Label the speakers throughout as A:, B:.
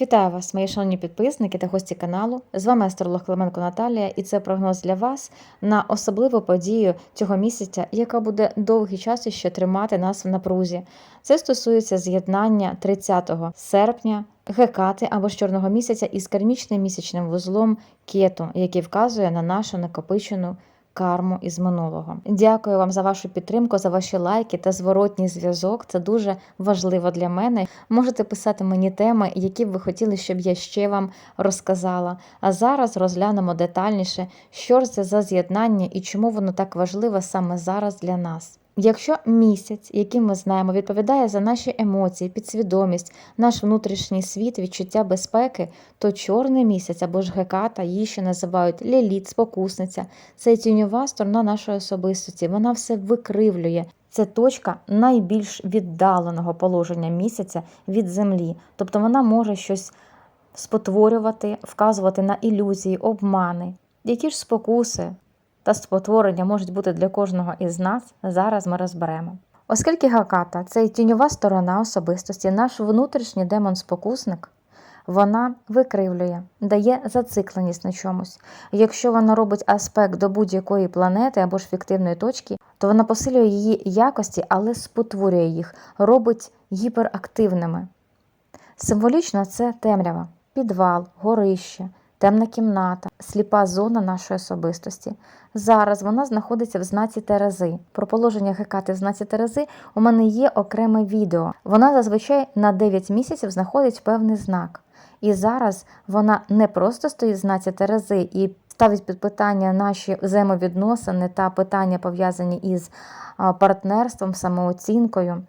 A: Вітаю вас, мої шановні підписники та гості каналу. З вами астролог Клименко Наталія, і це прогноз для вас на особливу подію цього місяця, яка буде довгий час іще тримати нас в напрузі. Це стосується з'єднання 30 серпня Гекати або ж чорного місяця із кармічним місячним вузлом кету, який вказує на нашу накопичену карму із минулого. Дякую вам за вашу підтримку, за ваші лайки та зворотній зв'язок. Це дуже важливо для мене. Можете писати мені теми, які б ви хотіли, щоб я ще вам розказала. А зараз розглянемо детальніше, що ж це за з'єднання і чому воно так важливе саме зараз для нас. Якщо місяць, який ми знаємо, відповідає за наші емоції, підсвідомість, наш внутрішній світ, відчуття безпеки, то чорний місяць або ж геката, її ще називають ліліт, спокусниця, це тіньова сторона нашої особистості. Вона все викривлює. Це точка найбільш віддаленого положення місяця від землі. Тобто вона може щось спотворювати, вказувати на ілюзії, обмани. Які ж спокуси та спотворення можуть бути для кожного із нас, зараз ми розберемо. Оскільки Гаката це тіньова сторона особистості, наш внутрішній демон-спокусник, вона викривлює, дає зацикленість на чомусь. Якщо вона робить аспект до будь-якої планети або ж фіктивної точки, то вона посилює її якості, але спотворює їх, робить гіперактивними. Символічно це темрява, підвал, горище, темна кімната, сліпа зона нашої особистості. Зараз вона знаходиться в знаці Терези. Про положення Гекати в знаці Терези у мене є окреме відео. Вона зазвичай на 9 місяців знаходить певний знак. І зараз вона не просто стоїть в знаці Терези і ставить під питання наші взаємовідносини та питання пов'язані із партнерством, самооцінкою.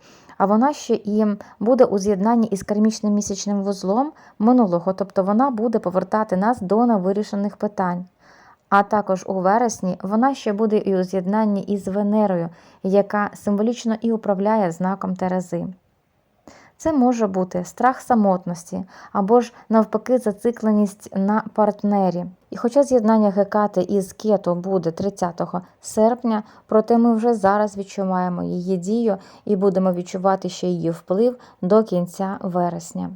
A: А вона ще і буде у з'єднанні із кармічним місячним вузлом минулого, тобто вона буде повертати нас до невирішених питань. А також у вересні вона ще буде і у з'єднанні із Венерою, яка символічно і управляє знаком Терези. Це може бути страх самотності або ж навпаки зацикленість на партнері. І хоча з'єднання Гекати із Кето буде 30 серпня, проте ми вже зараз відчуваємо її дію і будемо відчувати ще її вплив до кінця вересня.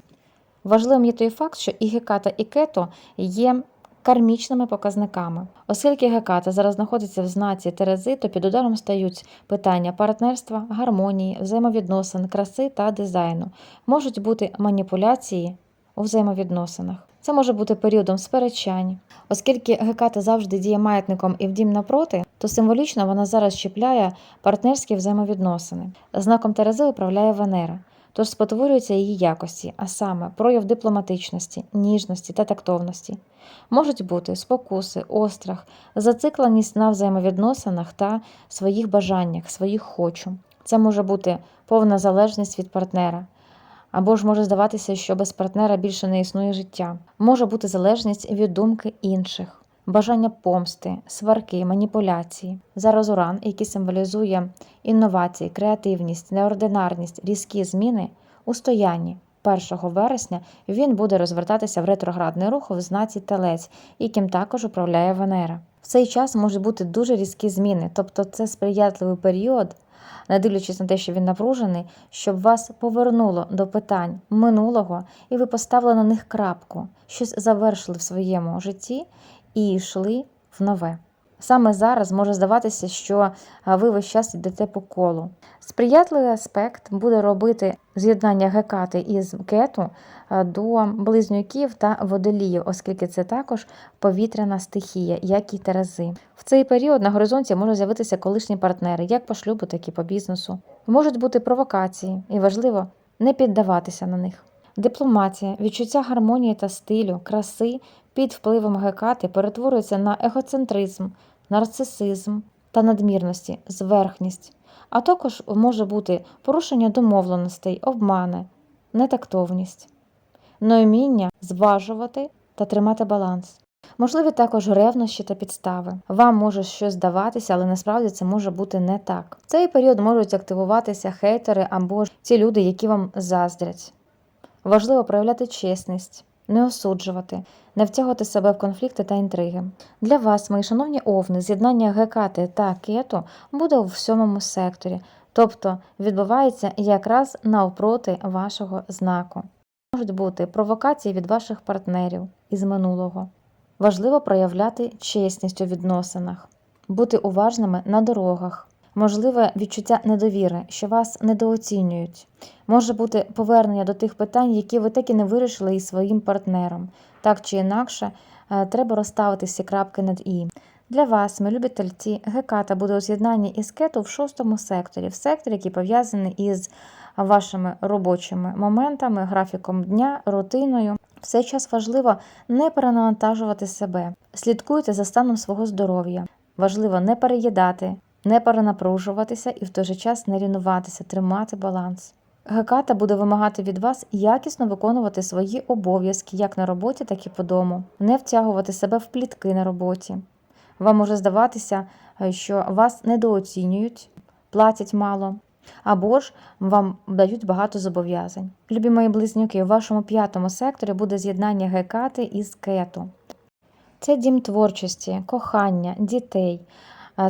A: Важливим є той факт, що і Геката, і Кето є кармічними показниками. Оскільки Геката зараз знаходиться в знаці Терези, то під ударом стають питання партнерства, гармонії, взаємовідносин, краси та дизайну. Можуть бути маніпуляції у взаємовідносинах. Це може бути періодом сперечань. Оскільки Геката завжди діє маятником і в дім напроти, то символічно вона зараз чіпляє партнерські взаємовідносини. Знаком Терези управляє Венера. Тож спотворюються її якості, а саме прояв дипломатичності, ніжності та тактовності. Можуть бути спокуси, острах, зацикленість на взаємовідносинах та своїх бажаннях, своїх хочу. Це може бути повна залежність від партнера. Або ж може здаватися, що без партнера більше не існує життя. Може бути залежність від думки інших, бажання помсти, сварки, маніпуляції. Зараз уран, який символізує інновації, креативність, неординарність, різкі зміни у стоянні. 1 вересня він буде розвертатися в ретроградний рух в знаці Телець, яким також управляє Венера. В цей час можуть бути дуже різкі зміни, тобто це сприятливий період, не дивлячись на те, що він напружений, щоб вас повернуло до питань минулого, і ви поставили на них крапку, щось завершили в своєму житті і йшли в нове. Саме зараз може здаватися, що ви весь час йдете по колу. Сприятливий аспект буде робити з'єднання гекати із кету до близнюків та водоліїв, оскільки це також повітряна стихія, як і терези. В цей період на горизонті можуть з'явитися колишні партнери, як по шлюбу, так і по бізнесу. Можуть бути провокації, і важливо не піддаватися на них. Дипломатія, відчуття гармонії та стилю, краси під впливом гекати перетворюється на егоцентризм, нарцисизм та надмірності, зверхність, а також може бути порушення домовленостей, обмани, нетактовність, неуміння зважувати та тримати баланс. Можливі також ревнощі та підстави. Вам може щось здаватися, але насправді це може бути не так. В цей період можуть активуватися хейтери або ж ті люди, які вам заздрять. Важливо проявляти чесність, не осуджувати, не втягувати себе в конфлікти та інтриги. Для вас, мої шановні овни, з'єднання Гекати та кету буде у сьомому секторі, тобто відбувається якраз навпроти вашого знаку. Можуть бути провокації від ваших партнерів із минулого. Важливо проявляти чесність у відносинах, бути уважними на дорогах. Можливе відчуття недовіри, що вас недооцінюють. Може бути повернення до тих питань, які ви так і не вирішили із своїм партнером. Так чи інакше, е, треба розставити всі крапки над і. Для вас, ми любі тельці, геката буде у з'єднанні із кету в шостому секторі, в секторі, який пов'язаний із вашими робочими моментами, графіком дня, рутиною. В цей час важливо не перенавантажувати себе. Слідкуйте за станом свого здоров'я. Важливо не переїдати, не перенапружуватися і в той же час не рівнуватися, тримати баланс. Геката буде вимагати від вас якісно виконувати свої обов'язки як на роботі, так і по дому, не втягувати себе в плітки на роботі. Вам може здаватися, е, що вас недооцінюють, платять мало, або ж вам дають багато зобов'язань. Любі мої близнюки, у вашому п'ятому секторі буде з'єднання гекати із кету. Це дім творчості, кохання, дітей.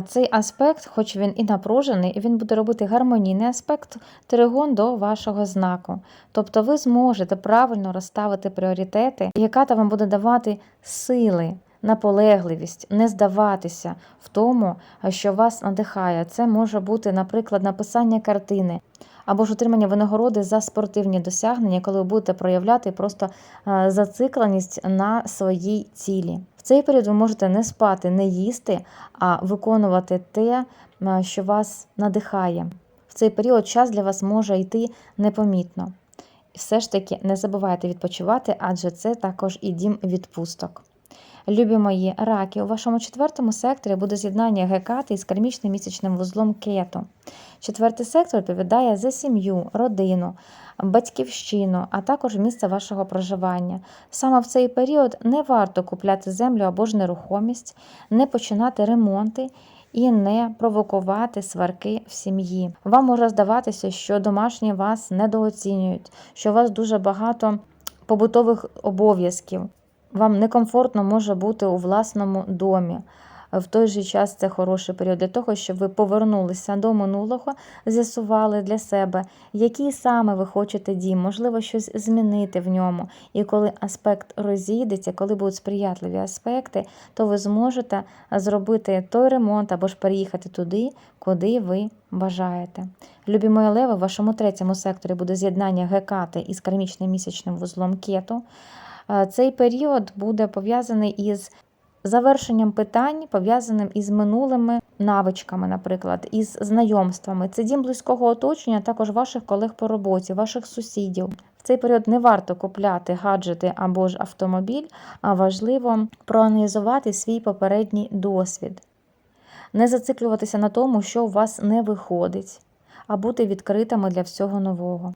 A: Цей аспект, хоч він і напружений, він буде робити гармонійний аспект тригон до вашого знаку. Тобто ви зможете правильно розставити пріоритети, яка та вам буде давати сили, наполегливість, не здаватися в тому, що вас надихає. Це може бути, наприклад, написання картини. Або ж отримання винагороди за спортивні досягнення, коли ви будете проявляти просто е, зацикленість на своїй цілі. Цей період ви можете не спати, не їсти, а виконувати те, що вас надихає. В цей період час для вас може йти непомітно. Все ж таки не забувайте відпочивати, адже це також і дім відпусток. Любі мої раки, у вашому четвертому секторі буде з'єднання гекати із кармічним місячним вузлом кету. Четвертий сектор відповідає за сім'ю, родину, батьківщину, а також місце вашого проживання. Саме в цей період не варто купляти землю або ж нерухомість, не починати ремонти. І не провокувати сварки в сім'ї. Вам може здаватися, що домашні вас недооцінюють, що у вас дуже багато побутових обов'язків. Вам некомфортно може бути у власному домі. В той же час це хороший період для того, щоб ви повернулися до минулого, з'ясували для себе, який саме ви хочете дім, можливо, щось змінити в ньому. І коли аспект розійдеться, коли будуть сприятливі аспекти, то ви зможете зробити той ремонт або ж переїхати туди, куди ви бажаєте. Любі мої леви, в вашому третьому секторі буде з'єднання гекати із кармічним місячним вузлом кету. Е, Цей період буде пов'язаний із завершенням питань, пов'язаним із минулими навичками, наприклад, із знайомствами. Це дім близького оточення, також ваших колег по роботі, ваших сусідів. В цей період не варто купляти гаджети або ж автомобіль, а важливо проаналізувати свій попередній досвід, не зациклюватися на тому, що у вас не виходить, а бути відкритими для всього нового.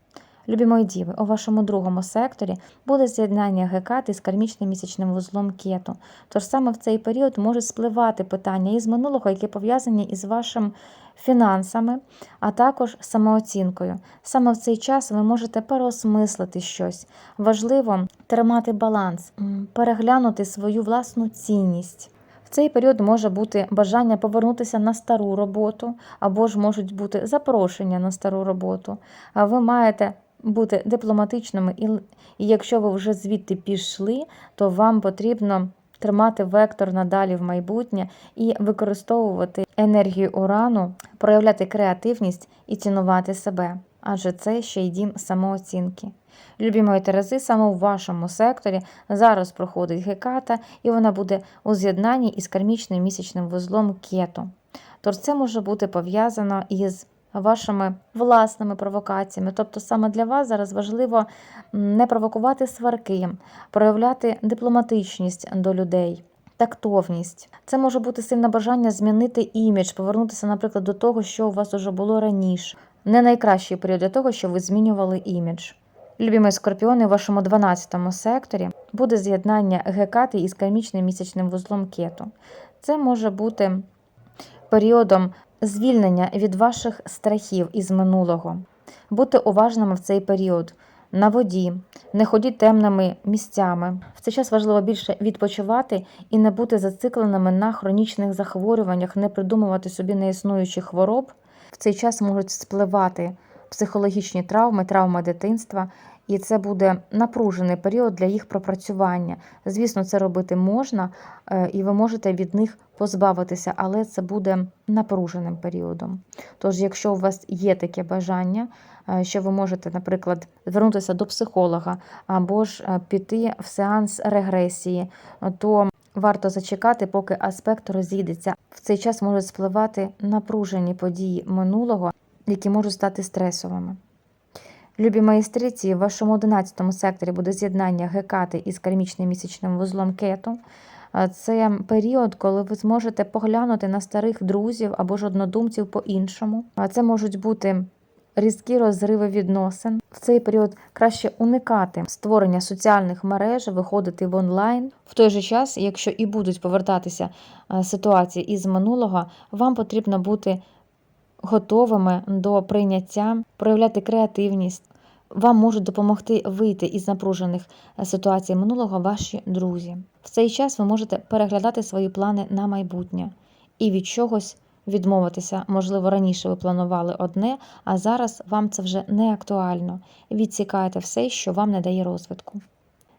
A: Любі мої діви, у вашому другому секторі буде з'єднання гекати з кармічним місячним вузлом кету. Тож саме в цей період можуть спливати питання із минулого, які пов'язані із вашим фінансами, а також самооцінкою. Саме в цей час ви можете переосмислити щось. Важливо тримати баланс, переглянути свою власну цінність. Цей період може бути бажання повернутися на стару роботу, або ж можуть бути запрошення на стару роботу. А ви маєте бути дипломатичними, і, якщо ви вже звідти пішли, то вам потрібно тримати вектор надалі в майбутнє і використовувати енергію урану, проявляти креативність і цінувати себе. Адже це ще й дім самооцінки. Любі мої Терези, саме у вашому секторі зараз проходить геката, і вона буде у з'єднанні із кармічним місячним вузлом кету. Тож це може бути пов'язано із вашими власними провокаціями. Тобто саме для вас зараз важливо не провокувати сварки, проявляти дипломатичність до людей. Тактовність. Це може бути сильне бажання змінити імідж, повернутися, наприклад, до того, що у вас уже було раніше. Не найкращий період для того, щоб ви змінювали імідж. Любімі скорпіони, у вашому 12 секторі буде з'єднання гекати із кармічним місячним вузлом кету. Це може бути періодом звільнення від ваших страхів із минулого. Будьте уважними в цей період. На воді, не ходіть темними місцями. В цей час важливо більше відпочивати і не бути зацикленими на хронічних захворюваннях, не придумувати собі неіснуючих хвороб. В цей час можуть спливати психологічні травми, травми дитинства, і це буде напружений період для їх пропрацювання. Звісно, це робити можна, е, і ви можете від них позбавитися, але це буде напруженим періодом. Тож, якщо у вас є таке бажання, е, що ви можете, наприклад, звернутися до психолога або ж е, піти в сеанс регресії, то варто зачекати, поки аспект розійдеться. В цей час можуть спливати напружені події минулого, які можуть стати стресовими. Любі майстриці, в вашому 11 секторі буде з'єднання гекати із кармічним місячним вузлом кету. Це період, коли ви зможете поглянути на старих друзів або ж однодумців по-іншому. Це можуть бути різкі розриви відносин. В цей період краще уникати створення соціальних мереж, виходити в онлайн. В той же час, якщо і будуть повертатися ситуації із минулого, вам потрібно бути готовими до прийняття, проявляти креативність. Вам можуть допомогти вийти із напружених е, ситуацій минулого ваші друзі. В цей час ви можете переглядати свої плани на майбутнє і від чогось відмовитися. Можливо, раніше ви планували одне, а зараз вам це вже не актуально. Відсікайте все, що вам не дає розвитку.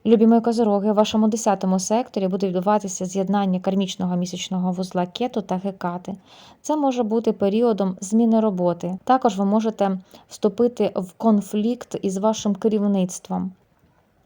A: Любі мої козороги, в вашому 10 секторі буде відбуватися з'єднання кармічного місячного вузла кету та гекати. Це може бути періодом зміни роботи. Також ви можете вступити в конфлікт із вашим керівництвом.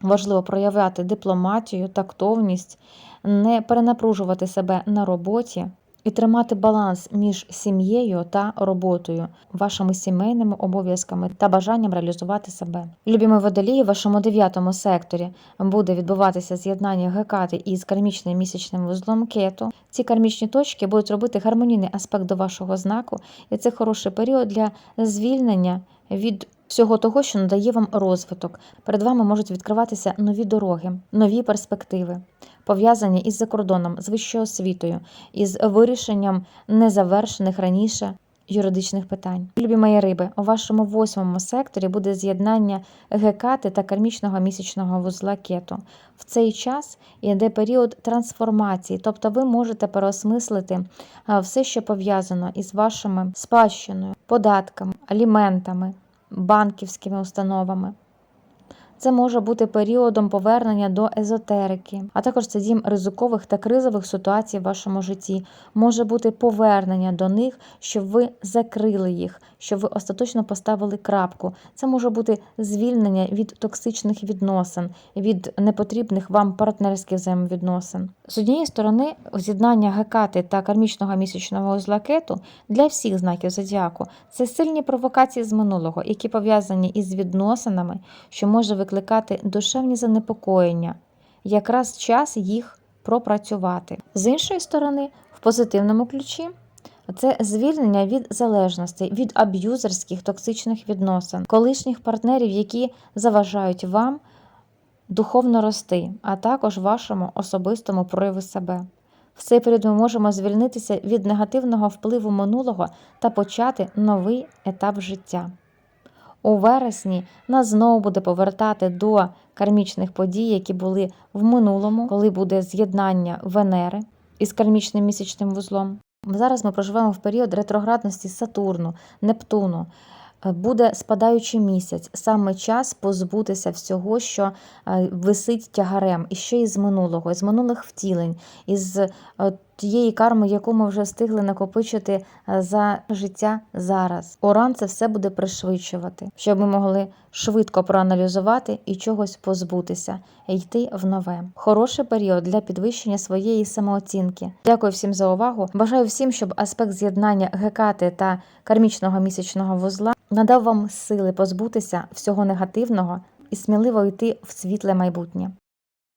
A: Важливо проявляти дипломатію, тактовність, не перенапружувати себе на роботі і тримати баланс між сім'єю та роботою, вашими сімейними обов'язками та бажанням реалізувати себе. Любімі водолії, в вашому дев'ятому секторі буде відбуватися з'єднання гекати із кармічним місячним вузлом кету. Ці кармічні точки будуть робити гармонійний аспект до вашого знаку, і це хороший період для звільнення від всього того, що надає вам розвиток. Перед вами можуть відкриватися нові дороги, нові перспективи, пов'язані із закордоном, з вищою освітою, із вирішенням незавершених раніше юридичних питань. Любі мої риби, у вашому восьмому секторі буде з'єднання гекати та кармічного місячного вузла кету. В цей час йде період трансформації, тобто ви можете переосмислити все, що пов'язано із вашими спадщиною, податками, аліментами, банківськими установами. Це може бути періодом повернення до езотерики, а також це дім ризикових та кризових ситуацій в вашому житті. Може бути повернення до них, щоб ви закрили їх, щоб ви остаточно поставили крапку. Це може бути звільнення від токсичних відносин, від непотрібних вам партнерських взаємовідносин. З однієї сторони, з'єднання гекати та кармічного місячного узла кету для всіх знаків зодіаку це сильні провокації з минулого, які пов'язані із відносинами, що може викликати душевні занепокоєння, якраз час їх пропрацювати. З іншої сторони, в позитивному ключі. Це звільнення від залежностей, від аб'юзерських токсичних відносин, колишніх партнерів, які заважають вам духовно рости, а також вашому особистому прояву себе. В цей період ми можемо звільнитися від негативного впливу минулого та почати новий етап життя. У вересні нас знову буде повертати до кармічних подій, які були в минулому, коли буде з'єднання Венери із кармічним місячним вузлом. Зараз ми проживаємо в період ретроградності Сатурну, Нептуну. Е, Буде спадаючий місяць, саме час позбутися всього, що е, висить тягарем, і ще із минулого, із минулих втілень, із е, тієї карми, яку ми вже встигли накопичити е, за життя зараз. Уран це все буде пришвидшувати, щоб ми могли швидко проаналізувати і чогось позбутися, і йти в нове. Хороший період для підвищення своєї самооцінки. Дякую всім за увагу. Бажаю всім, щоб аспект з'єднання гекати та кармічного місячного вузла надав вам сили позбутися всього негативного і сміливо йти в світле майбутнє.